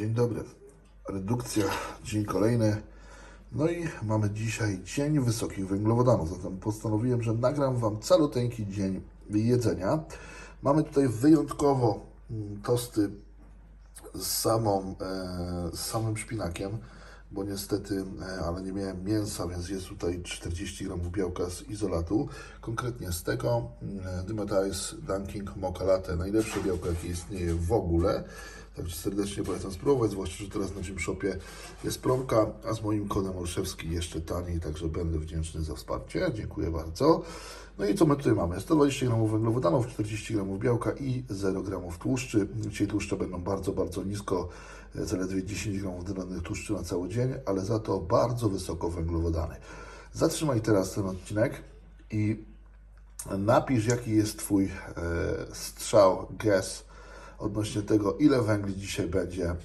Dzień dobry. Redukcja, dzień kolejny. No i mamy dzisiaj dzień wysokich węglowodanów, zatem postanowiłem, że nagram Wam caluteńki dzień jedzenia. Mamy tutaj wyjątkowo mm, tosty z, samą, e, z samym szpinakiem, bo niestety, e, ale nie miałem mięsa, więc jest tutaj 40 gramów białka z izolatu. Konkretnie z tego mm, Dymatize Dunking Mocha Latte, najlepsze białko, jakie istnieje w ogóle. Także serdecznie polecam spróbować, zwłaszcza, że teraz na Gym Shopie jest promka, a z moim kodem Olszewski jeszcze taniej, także będę wdzięczny za wsparcie. Dziękuję bardzo. No i co my tutaj mamy? 120 gramów węglowodanów, 40 gramów białka i 0 gramów tłuszczy. Dzisiaj tłuszcze będą bardzo, bardzo nisko, e, zaledwie 10 gramów dodanych tłuszczy na cały dzień, ale za to bardzo wysoko węglowodany. Zatrzymaj teraz ten odcinek i napisz, jaki jest Twój e, strzał, guess odnośnie tego, ile węgli dzisiaj będzie e,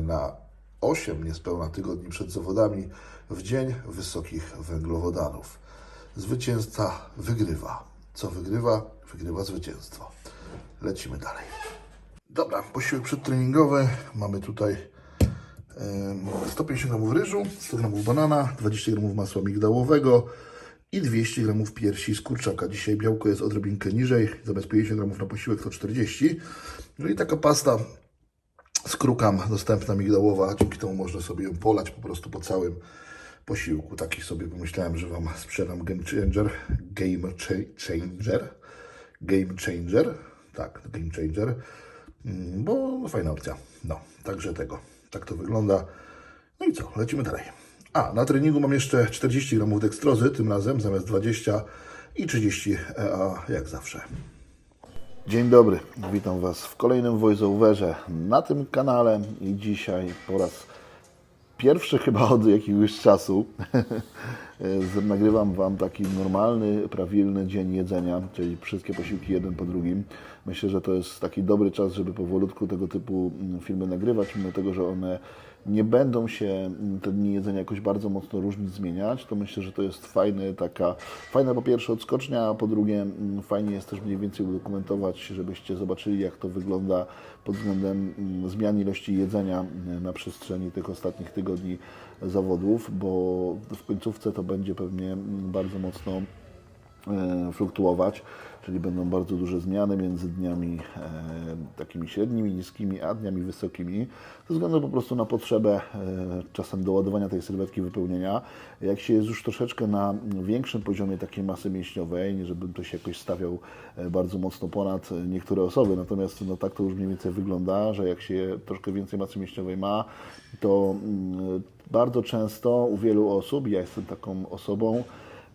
na 8 niespełna tygodni przed zawodami w dzień wysokich węglowodanów. Zwycięzca wygrywa. Co wygrywa? Wygrywa zwycięstwo. Lecimy dalej. Dobra, posiłek przedtreningowy. Mamy tutaj em, 150 gramów ryżu, 100 gramów banana, 20 gramów masła migdałowego i 200 gramów piersi z kurczaka. Dzisiaj białko jest odrobinkę niżej, zamiast 50 gramów na posiłek to 40. No i taka pasta z krukam dostępna migdałowa, dzięki temu można sobie ją polać po prostu po całym posiłku. Taki sobie pomyślałem, że Wam sprzedam Game Changer. Game cha- Changer. Game Changer. Tak, Game Changer. Mm, Bo fajna opcja. No, także tego. Tak to wygląda. No i co? Lecimy dalej. A, na treningu mam jeszcze 40 gramów dekstrozy, tym razem zamiast 20 i 30 EA, jak zawsze. Dzień dobry, witam Was w kolejnym voiceoverze na tym kanale i dzisiaj po raz pierwszy chyba od jakiegoś czasu nagrywam Wam taki normalny, prawilny dzień jedzenia, czyli wszystkie posiłki jeden po drugim. Myślę, że to jest taki dobry czas, żeby powolutku tego typu mm, filmy nagrywać, mimo tego, że one nie będą się mm, te dni jedzenia jakoś bardzo mocno różnić, zmieniać, to myślę, że to jest fajny, taka, fajna po pierwsze odskocznia, a po drugie mm, fajnie jest też mniej więcej udokumentować, żebyście zobaczyli jak to wygląda pod względem mm, zmian ilości jedzenia na przestrzeni tych ostatnich tygodni zawodów, bo w końcówce to będzie pewnie bardzo mocno fluktuować, czyli będą bardzo duże zmiany między dniami e, takimi średnimi, niskimi, a dniami wysokimi, ze względu po prostu na potrzebę e, czasem doładowania tej sylwetki wypełnienia. Jak się jest już troszeczkę na większym poziomie takiej masy mięśniowej, nie żebym to się jakoś stawiał e, bardzo mocno ponad e, niektóre osoby, natomiast no, tak to już mniej więcej wygląda, że jak się troszkę więcej masy mięśniowej ma, to mm, bardzo często u wielu osób, ja jestem taką osobą,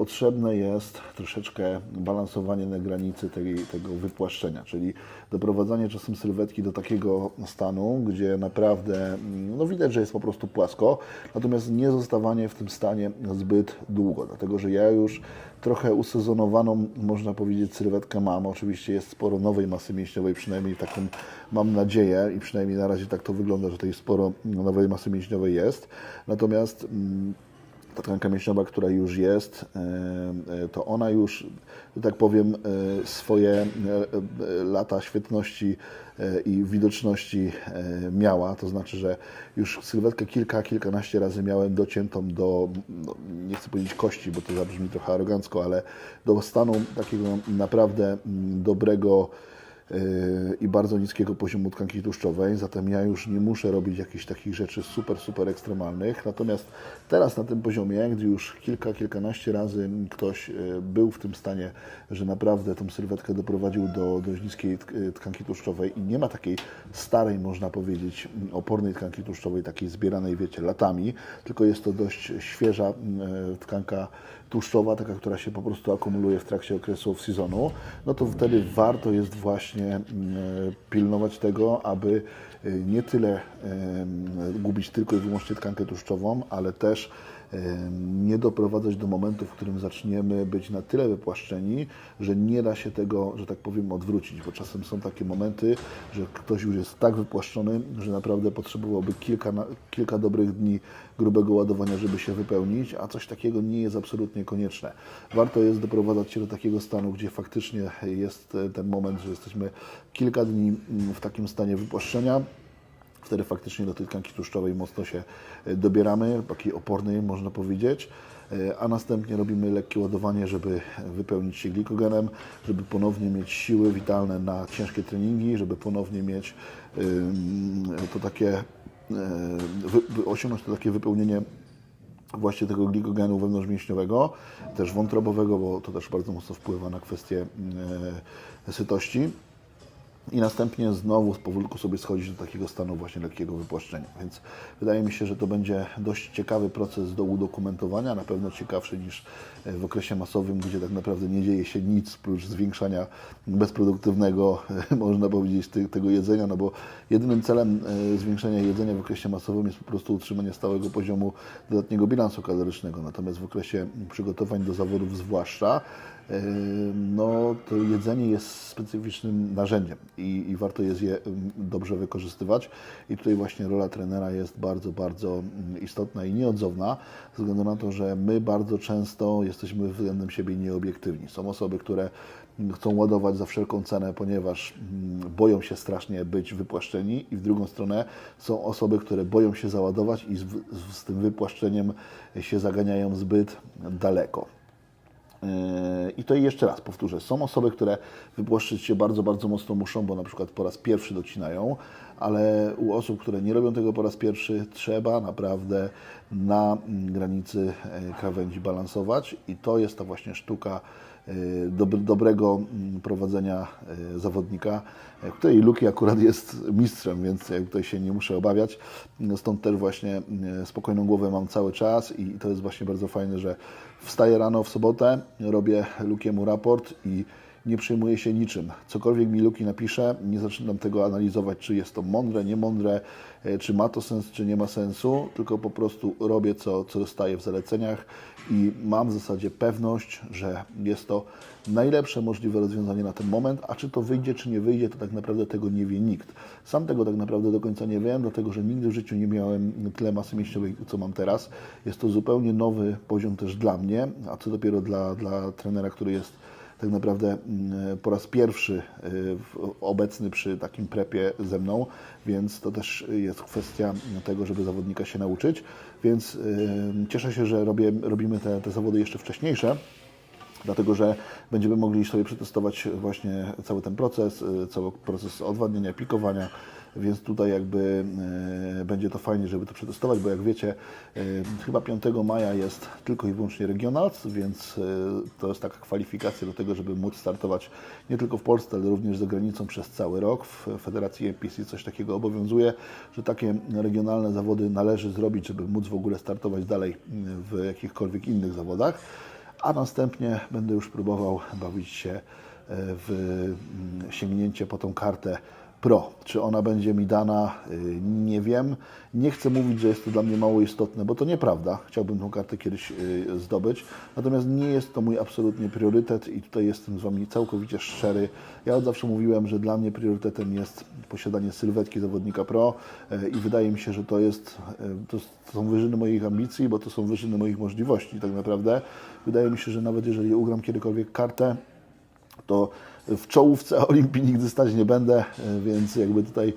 potrzebne jest troszeczkę balansowanie na granicy tej, tego wypłaszczenia, czyli doprowadzanie czasem sylwetki do takiego stanu, gdzie naprawdę mm, no widać, że jest po prostu płasko, natomiast nie zostawanie w tym stanie zbyt długo, dlatego że ja już trochę usezonowaną, można powiedzieć, sylwetkę mam. Oczywiście jest sporo nowej masy mięśniowej, przynajmniej taką mam nadzieję i przynajmniej na razie tak to wygląda, że tej sporo nowej masy mięśniowej jest. Natomiast mm, ta tkanka mięśniowa, która już jest, e, e, to ona już, że tak powiem, e, swoje lata świetności i widoczności miała. To znaczy, że już sylwetkę kilka, kilkanaście razy miałem dociętą do, no, nie chcę powiedzieć kości, bo to zabrzmi trochę arogancko, ale do stanu takiego naprawdę mm, dobrego, i bardzo niskiego poziomu tkanki tłuszczowej, zatem ja już nie muszę robić jakichś takich rzeczy super, super ekstremalnych. Natomiast teraz na tym poziomie, gdy już kilka, kilkanaście razy ktoś e, był w tym stanie, że naprawdę tą sylwetkę doprowadził do dość niskiej e, tkanki tłuszczowej i nie ma takiej starej, można powiedzieć, m, opornej tkanki tłuszczowej, takiej zbieranej, wiecie, latami, tylko jest to dość świeża m, e, tkanka tłuszczowa, taka, która się po prostu akumuluje w trakcie okresu off-seasonu, no to wtedy warto jest właśnie mm, e, pilnować tego, aby e, nie tyle gubić tylko i wyłącznie tkankę tłuszczową, ale też nie doprowadzać do momentu, w którym zaczniemy być na tyle wypłaszczeni, że nie da się tego, że tak powiem, odwrócić, bo czasem są takie momenty, że ktoś już jest tak wypłaszczony, że naprawdę potrzebowałby kilka, kilka dobrych dni grubego ładowania, żeby się wypełnić, a coś takiego nie jest absolutnie konieczne. Warto jest doprowadzać się do takiego stanu, gdzie faktycznie jest e, ten moment, że jesteśmy kilka dni mm, w takim stanie wypłaszczenia, Wtedy faktycznie do tej tkanki tłuszczowej mocno się e, dobieramy, takiej opornej można powiedzieć. E, A następnie robimy lekkie ładowanie, żeby wypełnić się glikogenem, żeby ponownie mieć siły witalne na ciężkie treningi, żeby ponownie mieć to takie, e, osiągnąć to takie wypełnienie właśnie tego glikogenu wewnątrzmięśniowego, też wątrobowego, bo to też bardzo mocno wpływa na kwestię sytości. I następnie znowu powolutku sobie schodzić do takiego stanu właśnie lekkiego wypłaszczenia. Więc wydaje mi się, że to będzie dość ciekawy proces do udokumentowania, na pewno ciekawszy niż e, w okresie masowym, gdzie tak naprawdę nie dzieje się nic prócz zwiększania bezproduktywnego, można powiedzieć, tego jedzenia, no bo jedynym celem e, zwiększenia jedzenia w okresie masowym jest po prostu utrzymanie stałego poziomu dodatniego bilansu kalorycznego. Natomiast w okresie przygotowań do zawodów zwłaszcza, e, no to jedzenie jest specyficznym narzędziem i, i warto jest je dobrze wykorzystywać. I tutaj właśnie rola trenera jest bardzo, bardzo istotna i nieodzowna, ze względu na to, że my bardzo często jesteśmy względem siebie nieobiektywni. Są osoby, które chcą ładować za wszelką cenę, ponieważ boją się strasznie być wypłaszczeni i w drugą stronę są osoby, które boją się załadować i z, z tym wypłaszczeniem się zaganiają zbyt daleko. Yy, I to jeszcze raz powtórzę. Są osoby, które wypłaszczyć się bardzo, bardzo mocno muszą, bo na przykład po raz pierwszy docinają, ale u osób, które nie robią tego po raz pierwszy, trzeba naprawdę na granicy e, krawędzi balansować i to jest ta właśnie sztuka e, dobrego mm, prowadzenia e, zawodnika, e, której Luki akurat jest mistrzem, więc tutaj się nie muszę obawiać. Stąd też właśnie e, spokojną głowę mam cały czas i to jest właśnie bardzo fajne, że wstaję rano w sobotę, robię Lukiemu raport i nie przejmuję się niczym. Cokolwiek mi Luki napisze, nie zaczynam tego analizować, czy jest to mądre, niemądre, e, czy ma to sens, czy nie ma sensu, tylko po prostu robię, co, co staje w zaleceniach i mam w zasadzie pewność, że jest to najlepsze możliwe rozwiązanie na ten moment, a czy to wyjdzie, czy nie wyjdzie, to tak naprawdę tego nie wie nikt. Sam tego tak naprawdę do końca nie wiem, dlatego że nigdy w życiu nie miałem tyle masy mięśniowej, co mam teraz. Jest to zupełnie nowy poziom też dla mnie, a co dopiero dla, dla trenera, który jest tak naprawdę mm, po raz pierwszy y, obecny przy takim prepie ze mną, więc to też jest kwestia tego, żeby zawodnika się nauczyć. Więc y, cieszę się, że robię, robimy te, te zawody jeszcze wcześniejsze dlatego że będziemy mogli sobie przetestować właśnie cały ten proces, y, cały proces odwadniania, pikowania, więc tutaj jakby y, będzie to fajnie, żeby to przetestować, bo jak wiecie, y, chyba 5 maja jest tylko i wyłącznie regionals, więc to jest taka kwalifikacja do tego, żeby móc startować nie tylko w Polsce, ale również za granicą przez cały rok. W Federacji NPC coś takiego obowiązuje, że takie regionalne zawody należy zrobić, żeby móc w ogóle startować dalej w jakichkolwiek innych zawodach a następnie będę już próbował bawić się e, w mm, sięgnięcie po tą kartę Pro. Czy ona będzie mi dana, y, nie wiem. Nie chcę mówić, że jest to dla mnie mało istotne, bo to nieprawda. Chciałbym tą kartę kiedyś y, zdobyć. Natomiast nie jest to mój absolutnie priorytet i tutaj jestem z Wami całkowicie szczery. Ja od zawsze mówiłem, że dla mnie priorytetem jest posiadanie sylwetki zawodnika Pro y, i wydaje mi się, że to jest, to są wyżyny moich ambicji, bo to są wyżyny moich możliwości tak naprawdę. Wydaje mi się, że nawet jeżeli ugram kiedykolwiek kartę, to w czołówce Olimpii nigdy stać nie będę, e, więc jakby tutaj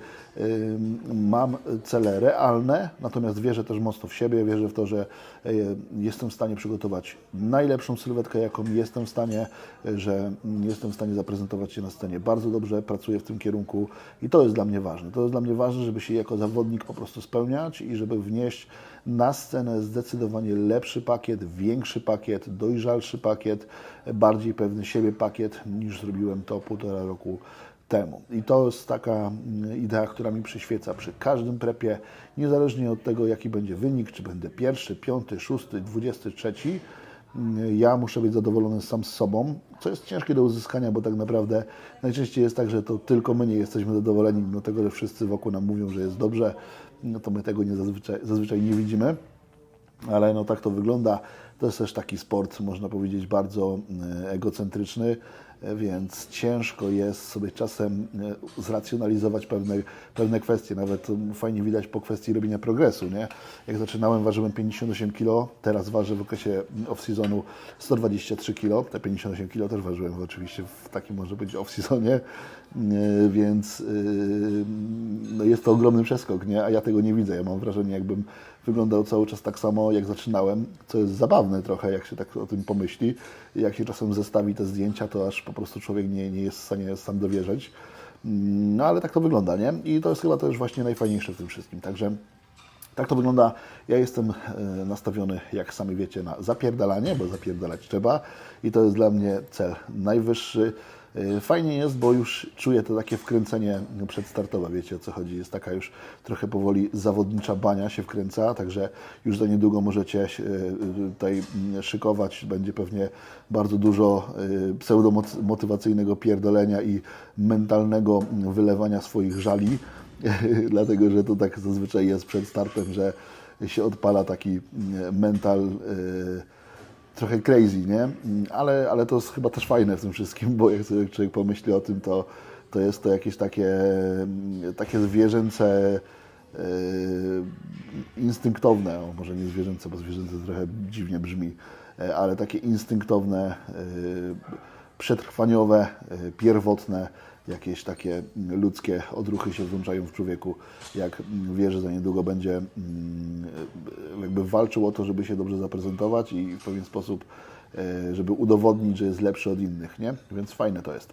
mam cele realne, natomiast wierzę też mocno w siebie, wierzę w to, że e, jestem w stanie przygotować najlepszą sylwetkę, jaką jestem w stanie, e, że mm, jestem w stanie zaprezentować się na scenie bardzo dobrze, pracuję w tym kierunku i to jest dla mnie ważne. To jest dla mnie ważne, żeby się jako zawodnik po prostu spełniać i żeby wnieść na scenę zdecydowanie lepszy pakiet, większy pakiet, dojrzalszy pakiet, bardziej pewny siebie pakiet niż zrobiłem to półtora roku temu. I to jest taka mm, idea, która mi przyświeca przy każdym prepie, niezależnie od tego, jaki będzie wynik, czy będę pierwszy, piąty, szósty, dwudziesty, trzeci. Mm, Ja muszę być zadowolony sam z sobą, co jest ciężkie do uzyskania, bo tak naprawdę najczęściej jest tak, że to tylko my nie jesteśmy zadowoleni, mimo tego, że wszyscy wokół nam mówią, że jest dobrze, no to my tego nie zazwyczaj, zazwyczaj nie widzimy ale no tak to wygląda. To jest też taki sport, można powiedzieć, bardzo e, egocentryczny, więc ciężko jest sobie czasem e, zracjonalizować pewne, pewne kwestie. Nawet mm, fajnie widać po kwestii robienia progresu. Nie? Jak zaczynałem, ważyłem 58 kg, teraz ważę w okresie off-seasonu 123 kg. Te 58 kg też ważyłem oczywiście w takim, może być, off-seasonie, E, Więc e, no jest to ogromny przeskok, nie? a ja tego nie widzę. Ja mam wrażenie, jakbym wyglądał cały czas tak samo, jak zaczynałem, co jest zabawne trochę, jak się tak o tym pomyśli. Jak się czasem zestawi te zdjęcia, to aż po prostu człowiek nie, nie jest w stanie sam dowierzać. Mm, No ale tak to wygląda, nie? I to jest chyba też właśnie najfajniejsze w tym wszystkim. Także tak to wygląda. Ja jestem e, nastawiony, jak sami wiecie, na zapierdalanie, bo zapierdalać trzeba i to jest dla mnie cel najwyższy. E, Fajnie jest, bo już czuję to takie wkręcenie przedstartowe, wiecie o co chodzi. Jest taka już trochę powoli zawodnicza bania się wkręca, także już za niedługo możecie się e, tutaj mm, szykować. Będzie pewnie bardzo dużo pseudomotywacyjnego pierdolenia i mentalnego wylewania swoich żali. dlatego że to tak zazwyczaj jest przed startem, że się odpala taki mm, mental e, trochę crazy, nie? Ale, ale to jest chyba też fajne w tym wszystkim, bo jak sobie człowiek pomyśli o tym, to, to jest to jakieś takie, takie zwierzęce, e, instynktowne, może nie zwierzęce, bo zwierzęce trochę dziwnie brzmi, e, ale takie instynktowne, e, przetrwaniowe, pierwotne, jakieś takie ludzkie odruchy się włączają w człowieku, jak wie, że za niedługo będzie mm, jakby walczył o to, żeby się dobrze zaprezentować i w pewien sposób, e, żeby udowodnić, że jest lepszy od innych, nie? Więc fajne to jest.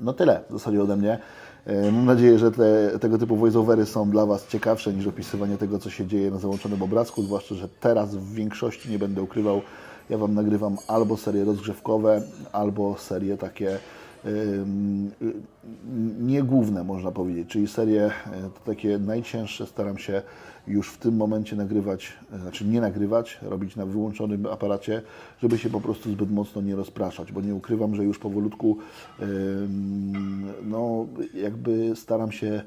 No tyle w zasadzie ode mnie. E, Mam nadzieję, że te, tego typu voiceovery są dla Was ciekawsze niż opisywanie tego, co się dzieje na załączonym obrazku, zwłaszcza, że teraz w większości nie będę ukrywał, ja Wam nagrywam albo serie rozgrzewkowe, albo serie takie y, nie główne, można powiedzieć, czyli serie e, takie najcięższe staram się już w tym momencie nagrywać, e, znaczy nie nagrywać, robić na wyłączonym aparacie, żeby się po prostu zbyt mocno nie rozpraszać, bo nie ukrywam, że już powolutku no jakby staram się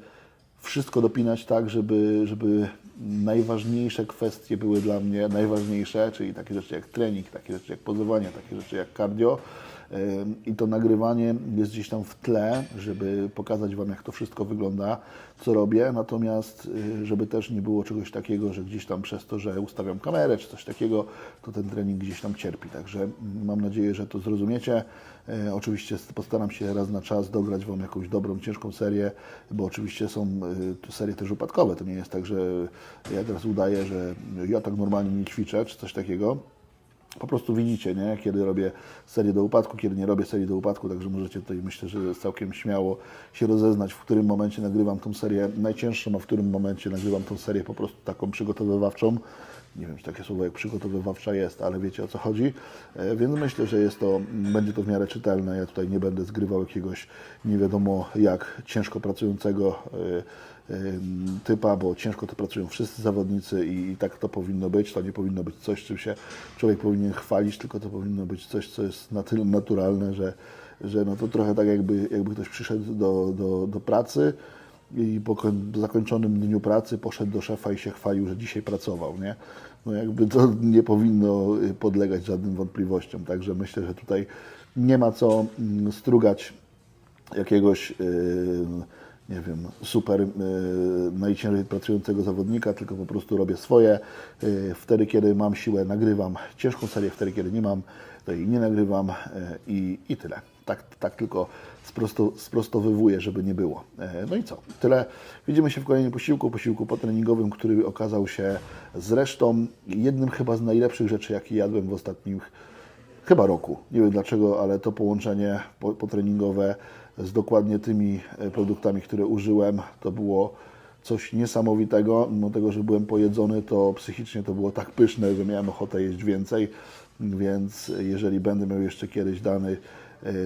wszystko dopinać tak, żeby, żeby najważniejsze kwestie były dla mnie najważniejsze, czyli takie rzeczy jak trening, takie rzeczy jak pozowanie, takie rzeczy jak cardio. I to nagrywanie jest gdzieś tam w tle, żeby pokazać Wam, jak to wszystko wygląda, co robię. Natomiast, y, żeby też nie było czegoś takiego, że gdzieś tam przez to, że ustawiam kamerę czy coś takiego, to ten trening gdzieś tam cierpi. Także mam nadzieję, że to zrozumiecie. E, Oczywiście postaram się raz na czas dograć Wam jakąś dobrą, ciężką serię, bo oczywiście są y, tu serie też upadkowe. To nie jest tak, że ja teraz udaję, że ja tak normalnie nie ćwiczę, czy coś takiego. Po prostu widzicie, nie? kiedy robię serię do upadku, kiedy nie robię serii do upadku, także możecie tutaj myślę, że całkiem śmiało się rozeznać, w którym momencie nagrywam tą serię najcięższą, a w którym momencie nagrywam tą serię po prostu taką przygotowywawczą. Nie wiem, czy takie słowo jak przygotowywawcza jest, ale wiecie o co chodzi. E, Więc myślę, że jest to, będzie to w miarę czytelne. Ja tutaj nie będę zgrywał jakiegoś nie wiadomo jak ciężko pracującego e, em, typa, bo ciężko to pracują wszyscy zawodnicy i tak to powinno być. To nie powinno być coś, czym się człowiek powinien chwalić, tylko to powinno być coś, co jest na tyle naturalne, że, że no to trochę tak jakby, jakby ktoś przyszedł do, do, do pracy i po koń- zakończonym dniu pracy poszedł do szefa i się chwalił, że dzisiaj pracował, nie? No jakby to nie powinno y, podlegać żadnym wątpliwościom, także myślę, że tutaj nie ma co mm, strugać jakiegoś, yy, nie wiem, super yy, najciężej pracującego zawodnika, tylko po prostu robię swoje. Wtedy, kiedy mam siłę, nagrywam ciężką serię, wtedy, kiedy nie mam, to jej nie nagrywam i, i tyle. Tak, tak tylko sprosto, sprostowywuję, żeby nie było. Yy, No i co? Tyle. Widzimy się w kolejnym posiłku, posiłku potreningowym, który okazał się zresztą jednym chyba z najlepszych rzeczy, jakie jadłem w ostatnich chyba roku. Nie wiem dlaczego, ale to połączenie po- potreningowe z dokładnie tymi e, produktami, które użyłem, to było coś niesamowitego. Mimo tego, że byłem pojedzony, to psychicznie to było tak pyszne, że miałem ochotę jeść więcej. Więc jeżeli będę miał jeszcze kiedyś dany e,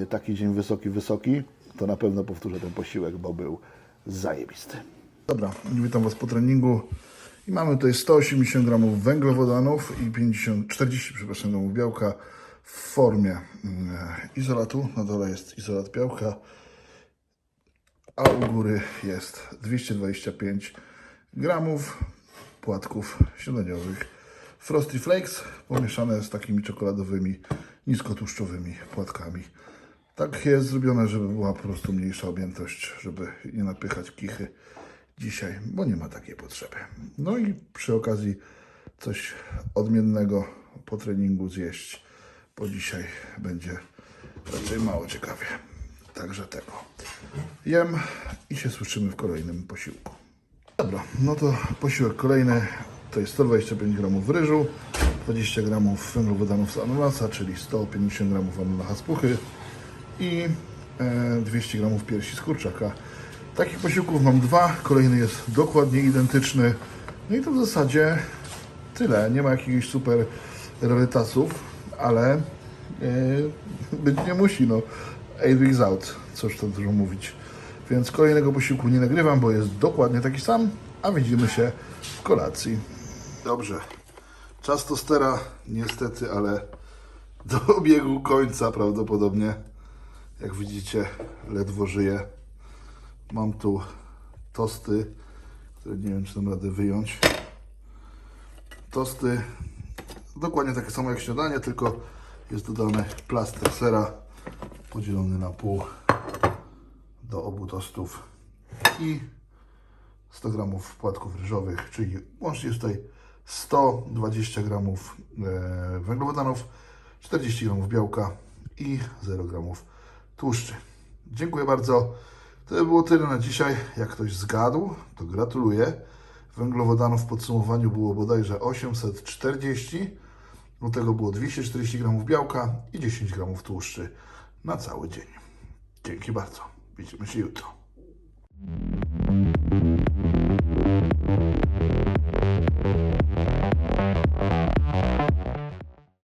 taki dzień wysoki, wysoki, to na pewno powtórzę ten posiłek, bo był zajebisty. Dobra, witam Was po treningu. I mamy tutaj 180 gramów węglowodanów i 50, 40 przepraszam, gramów białka w formie mm, izolatu. Na dole jest izolat białka, a u góry jest 225 gramów płatków śniadaniowych Frosty Flakes pomieszane z takimi czekoladowymi, niskotłuszczowymi płatkami. Tak jest zrobione, żeby była po prostu mniejsza objętość, żeby nie napychać kichy dzisiaj, bo nie ma takiej potrzeby. No i przy okazji coś odmiennego po treningu zjeść, bo dzisiaj będzie raczej mało ciekawie. także tego. Jem i się słyszymy w kolejnym posiłku. Dobra, no to posiłek kolejny to jest 125 gramów ryżu, 20 gramów węglowodanów z ananasa, czyli 150 gramów ananasa z puchy i e, 200 gramów piersi z kurczaka. Takich posiłków mam dwa, kolejny jest dokładnie identyczny. No i to w zasadzie tyle. Nie ma jakichś super rarytasów, ale e, być nie musi. No. Eight weeks out, cóż to dużo mówić. Więc kolejnego posiłku nie nagrywam, bo jest dokładnie taki sam, a widzimy się w kolacji. Dobrze. Czas tostera niestety, ale dobiegł końca prawdopodobnie. Jak widzicie, ledwo żyje. Mam tu tosty, które nie wiem, czy dam radę wyjąć. Tosty dokładnie takie samo jak śniadanie, tylko jest dodany plaster sera podzielony na pół do obu tostów i 100 gramów płatków ryżowych, czyli łącznie jest tutaj 120 gramów e, węglowodanów, 40 gramów białka i 0 gramów tłuszczy. Dziękuję bardzo. To by było tyle na dzisiaj. Jak ktoś zgadł, to gratuluję. Węglowodanów w podsumowaniu było bodajże 840. Do tego było 240 gramów białka i 10 gramów tłuszczy na cały dzień. Dzięki bardzo. Widzimy się jutro.